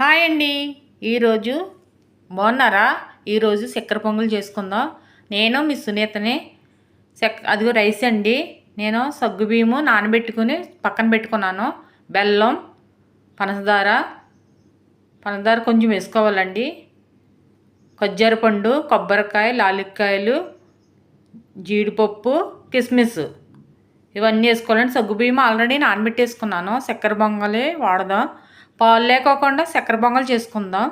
Hi అండి. ఈరోజు బాగున్నారా? ఈరోజు చక్కెర పొంగులు చేసుకుందాం. నేను మీ సునీతని చక్ అదిగో రైస్ అండి. నేను సగ్గు బియ్యము నానబెట్టుకుని పక్కన పెట్టుకున్నాను. బెల్లం పనసదార పనసదార కొంచెం వేసుకోవాలండి. కొజ్జరి పండు కొబ్బరికాయ లాలిక్కాయలు జీడిపప్పు కిస్మిస్. ఇవన్నీ వేసుకోవాలండి. సగ్గు బియ్యం ఆల్రెడీ నానబెట్టేసుకున్నాను. చక్కెర బొంగలే వాడదాం. పాలు లేకోకుండా చక్కెర బొంగలు చేసుకుందాం.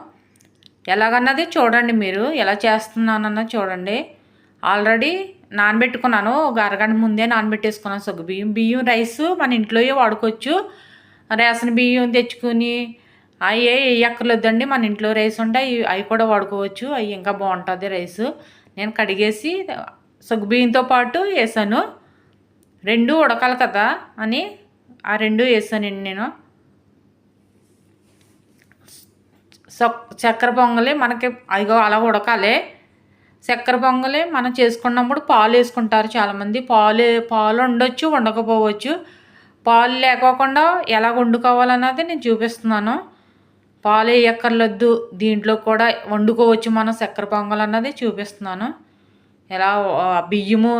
ఎలాగన్నది చూడండి మీరు. ఎలా చేస్తున్నానన్నది చూడండి. ఆల్రెడీ నానబెట్టుకున్నాను. ఒక అరగంట ముందే నానబెట్టేసుకున్నాను సగ్గు బియ్యం. బియ్యం రైస్ మన ఇంట్లోయే వాడుకోవచ్చు. రేషన్ బియ్యం తెచ్చుకుని అవి వేయక్కర్లేదండి మన ఇంట్లో రైస్ ఉంటే అవి అవి కూడా వాడుకోవచ్చు. అవి ఇంకా బాగుంటుంది రైస్. నేను కడిగేసి సగ్గు బియ్యంతో పాటు వేసాను. రెండు ఉడకాలి కదా అని ఆ రెండు వేసానండి నేను. చక్కెర పొంగలి మనకి అదిగో అలా ఉడకాలి. చక్కెర పొంగలి మనం చేసుకున్నప్పుడు పాలు వేసుకుంటారు చాలామంది. పాలు పాలు ఉండొచ్చు ఉండకపోవచ్చు పాలు లేకోకుండా ఎలా వండుకోవాలన్నది నేను చూపిస్తున్నాను. పాలు ఎక్కర్లొద్దు దీంట్లో కూడా వండుకోవచ్చు మనం చక్కెర పొంగల్ అన్నది చూపిస్తున్నాను. ఎలా బియ్యము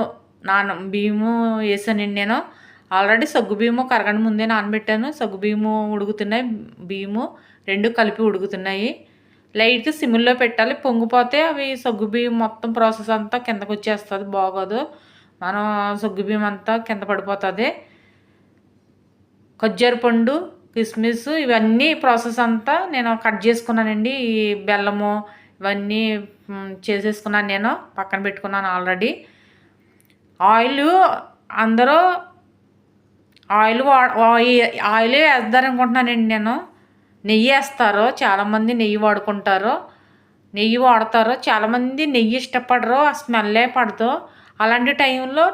నాన బియ్యము వేసానండి నేను ఆల్రెడీ సగ్గు బియ్యము కరగని ముందే నానబెట్టాను. సగ్గు బియ్యము ఉడుకుతున్నాయి బియ్యము రెండు కలిపి ఉడుకుతున్నాయి. లైట్గా సిమ్లో పెట్టాలి. పొంగిపోతే అవి సగ్గు బియ్యం మొత్తం ప్రాసెస్ అంతా కిందకు వచ్చేస్తుంది బాగోదు. మనం సగ్గు బియ్యం అంతా కింద పడిపోతుంది. కొజ్జర పండు కిస్మిస్ ఇవన్నీ ప్రాసెస్ అంతా నేను కట్ చేసుకున్నానండి. ఈ బెల్లము ఇవన్నీ చేసేసుకున్నాను నేను. పక్కన పెట్టుకున్నాను ఆల్రెడీ. ఆయిల్ అందరూ ఆయిల్ ఆయిల్ వేద్దారనుకుంటున్నానండి నేను. నెయ్యి వేస్తారు చాలామంది నెయ్యి వాడుకుంటారు. నెయ్యి వాడతారు చాలామంది నెయ్యి ఇష్టపడరు ఆ స్మెల్లే పడదు. అలాంటి టైంలో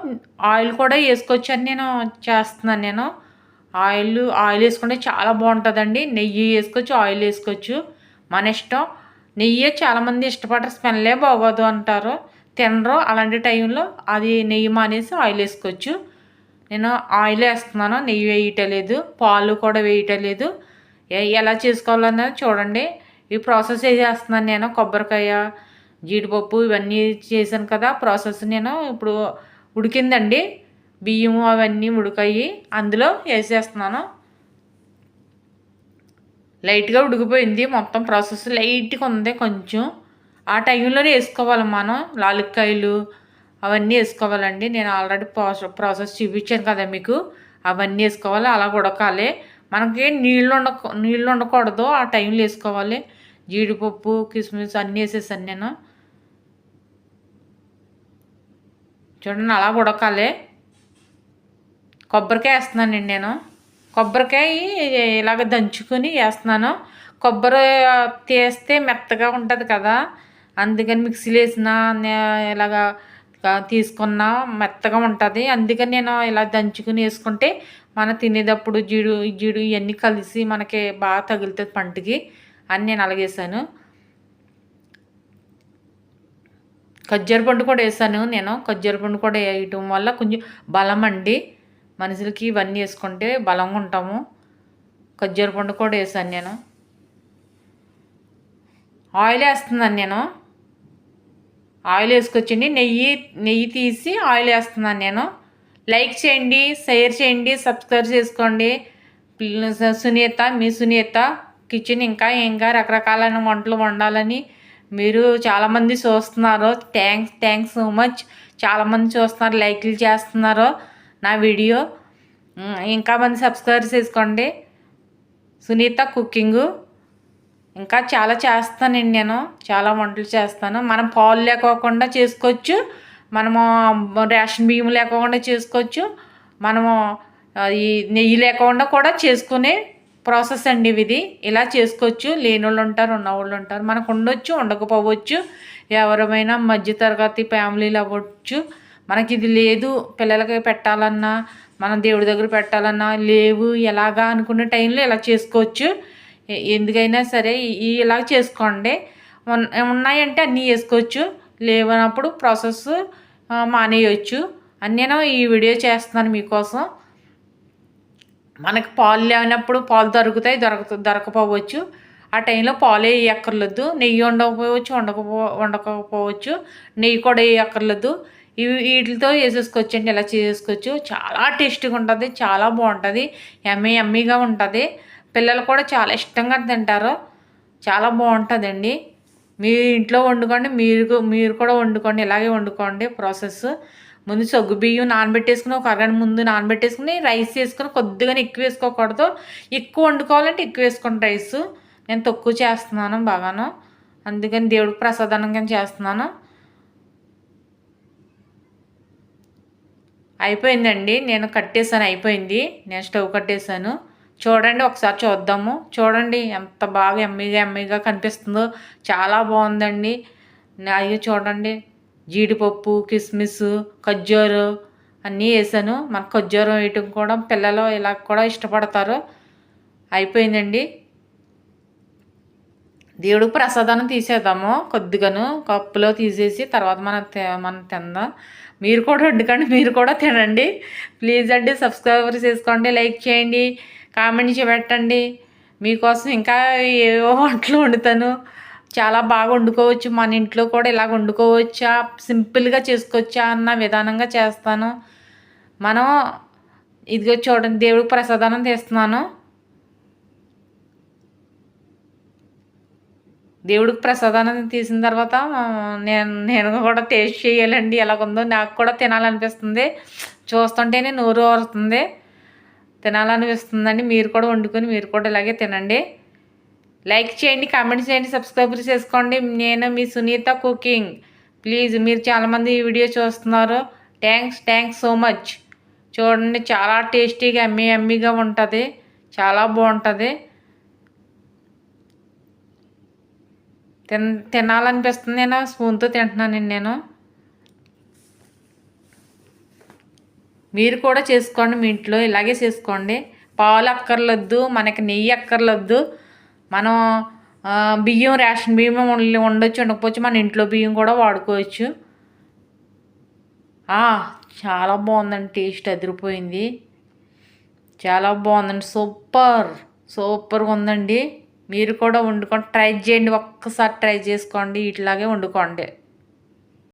ఆయిల్ కూడా వేసుకోవచ్చు అని నేను చేస్తున్నాను నేను. ఆయిల్ ఆయిల్ వేసుకుంటే చాలా బాగుంటుందండి. నెయ్యి వేసుకోవచ్చు ఆయిల్ వేసుకోవచ్చు. మన ఇష్టం. నెయ్యి చాలామంది ఇష్టపడరు స్మెల్లే బాగోదు అంటారు. తినరు అలాంటి టైంలో అది నెయ్యి మానేసి ఆయిల్ వేసుకోవచ్చు. నేను ఆయిల్ వేస్తున్నాను నెయ్యి వేయటం లేదు పాలు కూడా వేయటం లేదు ఎలా చేసుకోవాలన్నది చూడండి. ఈ ప్రాసెస్ చేస్తున్నాను నేను కొబ్బరికాయ జీడిపప్పు ఇవన్నీ చేశాను కదా. ప్రాసెస్ నేను ఇప్పుడు ఉడికిందండి. బియ్యము అవన్నీ ఉడికాయి అందులో వేసేస్తున్నాను. లైట్గా ఉడికిపోయింది మొత్తం ప్రాసెస్. లైట్గా ఉంది కొంచెం. ఆ టైంలోనే వేసుకోవాలి మనం. లాలిక్కాయలు అవన్నీ వేసుకోవాలండి. నేను ఆల్రెడీ ప్రాసెస్ ప్రాసెస్ చూపించాను కదా మీకు. అవన్నీ వేసుకోవాలి అలా ఉడకాలి. మనకి నీళ్ళు ఉండ నీళ్ళు ఉండకూడదు ఆ టైంలో వేసుకోవాలి. జీడిపప్పు కిస్మిస్ అన్నీ వేసేసాను నేను. చూడండి అలా ఉడకాలి. కొబ్బరికాయ వేస్తున్నానండి నేను. కొబ్బరికాయ ఇలాగ దంచుకొని వేస్తున్నాను. కొబ్బరి తీస్తే మెత్తగా ఉంటుంది కదా. అందుకని మిక్సీలో వేసిన ఇలాగా తీసుకున్న మెత్తగా ఉంటుంది. అందుకని నేను ఇలా దంచుకుని వేసుకుంటే మనం తినేటప్పుడు జీడు జీడు ఇవన్నీ కలిసి మనకి బాగా తగులుతుంది పంటకి అని నేను అలాగేసాను ఖజ్జర పండు కూడా వేసాను నేను. ఖజ్జర పండు కూడా వేయటం వల్ల కొంచెం బలం అండి. మనుషులకి ఇవన్నీ వేసుకుంటే బలంగా ఉంటాము. ఖజ్జర పండు కూడా వేసాను నేను. ఆయిల్ వేస్తున్నాను నేను. ఆయిల్ వేసుకొచ్చండి నెయ్యి నెయ్యి తీసి ఆయిల్ వేస్తున్నాను నేను. లైక్ చేయండి షేర్ చేయండి సబ్స్క్రైబ్ చేసుకోండి. సునీత మీ సునీత కిచెన్ ఇంకా ఇంకా రకరకాలైన వంటలు వండాలని మీరు చాలామంది చూస్తున్నారు. థ్యాంక్స్ థ్యాంక్స్ సో మచ్ చాలామంది చూస్తున్నారు లైక్లు చేస్తున్నారు నా వీడియో. ఇంకా మంది సబ్స్క్రైబ్ చేసుకోండి. సునీత కుకింగు. ఇంకా చాలా చేస్తానండి నేను చాలా వంటలు చేస్తాను. మనం పాలు లేకోకుండా చేసుకోవచ్చు. మనము రేషన్ బియ్యం లేకుండా చేసుకోవచ్చు. మనము ఈ నెయ్యి లేకుండా కూడా చేసుకునే ప్రాసెస్ అండి ఇది ఇలా చేసుకోవచ్చు. లేని వాళ్ళు ఉంటారు ఉన్నవాళ్ళు ఉంటారు మనకు ఉండొచ్చు ఉండకపోవచ్చు. ఎవరమైనా మధ్యతరగతి ఫ్యామిలీలు అవ్వచ్చు. మనకి ఇది లేదు. పిల్లలకి పెట్టాలన్నా మనం దేవుడి దగ్గర పెట్టాలన్నా లేవు. ఎలాగా అనుకునే టైంలో ఇలా చేసుకోవచ్చు. ఎందుకైనా సరే ఇలా చేసుకోండి. ఉన్నాయంటే అన్నీ వేసుకోవచ్చు లేవనప్పుడు ప్రాసెస్ మానేయచ్చు. అని నేను ఈ వీడియో చేస్తున్నాను మీకోసం. మనకి పాలు లేనప్పుడు పాలు దొరుకుతాయి దొరక దొరకపోవచ్చు. ఆ టైంలో పాలు వేయక్కర్లేదు నెయ్యి ఉండకపోవచ్చు ఉండకపో ఉండకపోవచ్చు నెయ్యి కూడా వేయక్కర్లేదు ఇవి వీటితో వేసేసుకోవచ్చు అండి ఇలా చేసుకోవచ్చు. చాలా టేస్టీగా ఉంటుంది చాలా బాగుంటుంది. ఎమ్మె ఎమ్మీగా ఉంటుంది. పిల్లలు కూడా చాలా ఇష్టంగా తింటారు. చాలా బాగుంటుందండి. మీ ఇంట్లో వండుకోండి మీరు మీరు కూడా వండుకోండి ఇలాగే వండుకోండి ప్రాసెస్. ముందు సగ్గు బియ్యం నానబెట్టేసుకుని ఒక అరగంట ముందు నానబెట్టేసుకుని రైస్ వేసుకుని కొద్దిగా ఎక్కువ వేసుకోకూడదు. ఎక్కువ వండుకోవాలంటే ఎక్కువ వేసుకోండి రైస్. నేను తక్కువ చేస్తున్నాను బాగాను. అందుకని దేవుడికి ప్రసాదానంగా చేస్తున్నాను. అయిపోయిందండి. నేను కట్టేసాను అయిపోయింది. నేను స్టవ్ కట్టేసాను చూడండి ఒకసారి చూద్దాము. చూడండి ఎంత బాగా ఎమ్మీగా ఎమ్మీగా కనిపిస్తుందో. చాలా బాగుందండి. అవి చూడండి. జీడిపప్పు కిస్మిస్ ఖర్జూరు అన్నీ వేసాను. మన ఖర్జూరం వేయటం కూడా పిల్లలు ఇలా కూడా ఇష్టపడతారు. అయిపోయిందండి. దేవుడికి ప్రసాదాన్ని తీసేద్దాము కొద్దిగాను. కప్పులో తీసేసి తర్వాత మనం మనం తిందాం. మీరు కూడా వండుకోండి మీరు కూడా తినండి. ప్లీజ్ అండి సబ్స్క్రైబర్ చేసుకోండి లైక్ చేయండి. కామెంట్ పెట్టండి మీకోసం ఇంకా ఏవో వంటలు వండుతాను. చాలా బాగా వండుకోవచ్చు. మన ఇంట్లో కూడా ఇలా వండుకోవచ్చా? సింపుల్గా చేసుకోవచ్చా అన్న విధానంగా చేస్తాను. మనం ఇదిగో చూడండి దేవుడికి ప్రసాదానం తీస్తున్నాను. దేవుడికి ప్రసాదానం తీసిన తర్వాత నేను నేను కూడా టేస్ట్ చేయాలండి. ఎలాగుందో నాకు కూడా తినాలనిపిస్తుంది. చూస్తుంటేనే నోరు వస్తుంది తినాలనిపిస్తుందండి మీరు కూడా వండుకొని మీరు కూడా ఇలాగే తినండి. లైక్ చేయండి కామెంట్ చేయండి సబ్స్క్రైబ్ చేసుకోండి. నేను మీ సునీత కుకింగ్. ప్లీజ్ మీరు చాలామంది ఈ వీడియో చూస్తున్నారు. Thanks thanks so much. చూడండి చాలా టేస్టీగా ఎమ్మీ ఎమ్మీగా ఉంటుంది. చాలా బాగుంటుంది. తిన్ తినాలనిపిస్తుంది. నేను స్పూన్తో తింటున్నానండి నేను. మీరు కూడా చేసుకోండి మీ ఇంట్లో ఇలాగే చేసుకోండి. పాలు అక్కర్లొద్దు మనకి నెయ్యి అక్కర్లొద్దు. మనం బియ్యం రేషన్ బియ్యం ఉండొచ్చు ఉండకపోవచ్చు మన ఇంట్లో బియ్యం కూడా వాడుకోవచ్చు. చాలా బాగుందండి టేస్ట్ అదిరిపోయింది. చాలా బాగుందండి సూపర్ సూపర్గా ఉందండి. మీరు కూడా వండుకోండి ట్రై చేయండి ఒక్కసారి ట్రై చేసుకోండి ఇట్లాగే వండుకోండి.